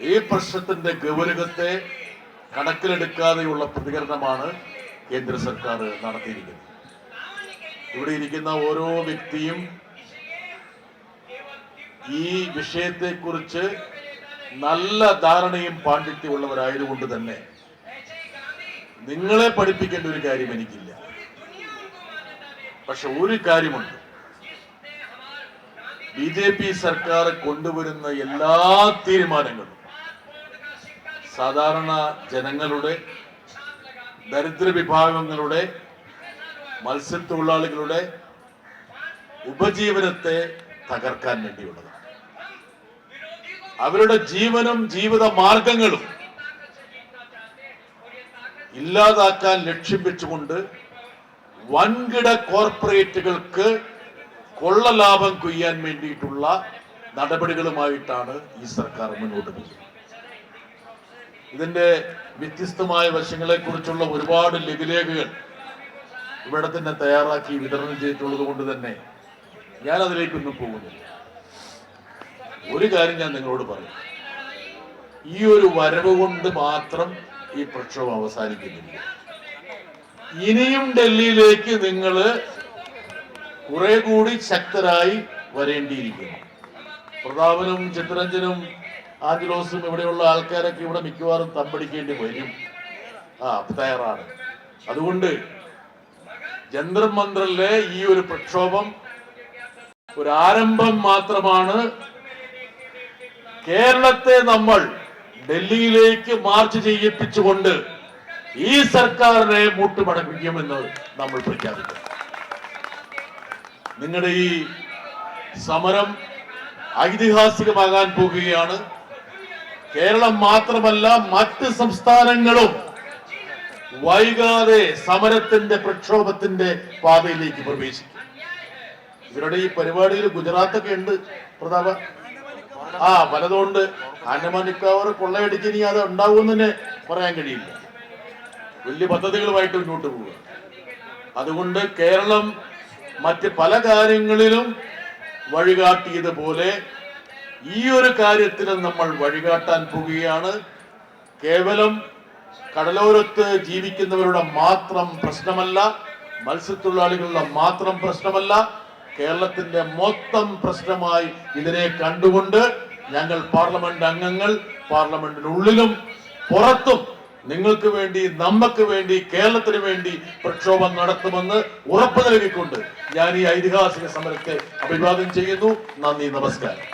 ഈ പ്രശ്നത്തിന്റെ ഗൗരവത്തെ കണക്കിലെടുക്കാതെയുള്ള പ്രതികരണമാണ് കേന്ദ്ര സർക്കാർ നടത്തിയിരിക്കുന്നത്. ഇവിടെ ഇരിക്കുന്ന ഓരോ വ്യക്തിയും ഈ വിഷയത്തെ കുറിച്ച് നല്ല ധാരണയും പാണ്ഡിത്യമുള്ളവരായതുകൊണ്ട് തന്നെ നിങ്ങളെ പഠിപ്പിക്കേണ്ട ഒരു കാര്യം എനിക്കില്ല. പക്ഷെ ഒരു കാര്യമുണ്ട്. ബി ജെ പി സർക്കാർ കൊണ്ടുവരുന്ന എല്ലാ തീരുമാനങ്ങളും സാധാരണ ജനങ്ങളുടെ ദരിദ്ര വിഭാഗങ്ങളുടെ മത്സ്യത്തൊഴിലാളികളുടെ ഉപജീവനത്തെ തകർക്കാൻ വേണ്ടിയുള്ളതാണ്. അവരുടെ ജീവനും ജീവിത മാർഗങ്ങളും ഇല്ലാതാക്കാൻ ലക്ഷ്യം വെച്ചുകൊണ്ട് വൻകിട കോർപ്പറേറ്റുകൾക്ക് കൊള്ള ലാഭം കൊയ്യാൻ വേണ്ടിയിട്ടുള്ള നടപടികളുമായിട്ടാണ് ഈ സർക്കാർ മുന്നോട്ട് പോകുന്നത്. ഇതിന്റെ വ്യത്യസ്തമായ വശങ്ങളെ കുറിച്ചുള്ള ഒരുപാട് ലഘുലേഖകൾ ഇവിടെ തന്നെ തയ്യാറാക്കി വിതരണം ചെയ്തിട്ടുള്ളത് കൊണ്ട് തന്നെ ഞാൻ അതിലേക്കൊന്നും പോകുന്നില്ല. ഒരു കാര്യം ഞാൻ നിങ്ങളോട് പറയും. ഈ ഒരു വരവ് കൊണ്ട് മാത്രം ഈ പ്രക്ഷോഭം അവസാനിക്കുന്നില്ല. ഇനിയും ഡൽഹിയിലേക്ക് നിങ്ങൾ കുറെ കൂടി ശക്തരായി വരേണ്ടിയിരിക്കുന്നു. പ്രതാപനും ചിത്രഞ്ജനും ആഞ്ചലോസും ഇവിടെയുള്ള ആൾക്കാരൊക്കെ ഇവിടെ മിക്കവാറും തമ്പടിക്കേണ്ടി വരും. ആ തയ്യാറാണ്. അതുകൊണ്ട് ജന്തർ ഈ ഒരു പ്രക്ഷോഭം ഒരു ആരംഭം മാത്രമാണ്. കേരളത്തെ നമ്മൾ ഡൽഹിയിലേക്ക് മാർച്ച് ചെയ്യിപ്പിച്ചുകൊണ്ട് ഈ സർക്കാരിനെ മുട്ടുമടപ്പിക്കുമെന്ന് നമ്മൾ പ്രഖ്യാപിക്കും നിങ്ങളുടെ ഈ സമരം ഐതിഹാസികമാകാൻ പോകുകയാണ്. കേരളം മാത്രമല്ല മറ്റ് സംസ്ഥാനങ്ങളും വൈകാതെ സമരത്തിന്റെ പ്രക്ഷോഭത്തിന്റെ പാതയിലേക്ക് പ്രവേശിക്കും. ഇവരുടെ ഈ പരിപാടിയിൽ ഗുജറാത്തൊക്കെ ഉണ്ട് പ്രതാപ. ആ വലതുകൊണ്ട് അന്നമാനിക്കാവർ കൊള്ളയടിച്ച് ഇനി അത് ഉണ്ടാവും തന്നെ പറയാൻ കഴിയില്ല. വലിയ പദ്ധതികളുമായിട്ട് മുന്നോട്ട് പോവുക. അതുകൊണ്ട് കേരളം മറ്റ് പല കാര്യങ്ങളിലും വഴികാട്ടിയതുപോലെ ഈ ഒരു കാര്യത്തിൽ നമ്മൾ വഴികാട്ടാൻ പോവുകയാണ് കേവലം കടലോരത്ത് ജീവിക്കുന്നവരുടെ മാത്രം പ്രശ്നമല്ല മത്സ്യത്തൊഴിലാളികളുടെ മാത്രം പ്രശ്നമല്ല കേരളത്തിന്റെ മൊത്തം പ്രശ്നമായി ഇതിനെ കണ്ടുകൊണ്ട് ഞങ്ങൾ പാർലമെന്റ് അംഗങ്ങൾ പാർലമെന്റിനുള്ളിലും പുറത്തും നിങ്ങൾക്ക് വേണ്ടി നമുക്ക് വേണ്ടി കേരളത്തിന് വേണ്ടി പ്രക്ഷോഭം നടത്തുമെന്ന് ഉറപ്പ് നൽകിക്കൊണ്ട് ഞാൻ ഈ ഐതിഹാസിക സമരത്തെ അഭിവാദ്യം ചെയ്യുന്നു. നന്ദി നമസ്കാരം.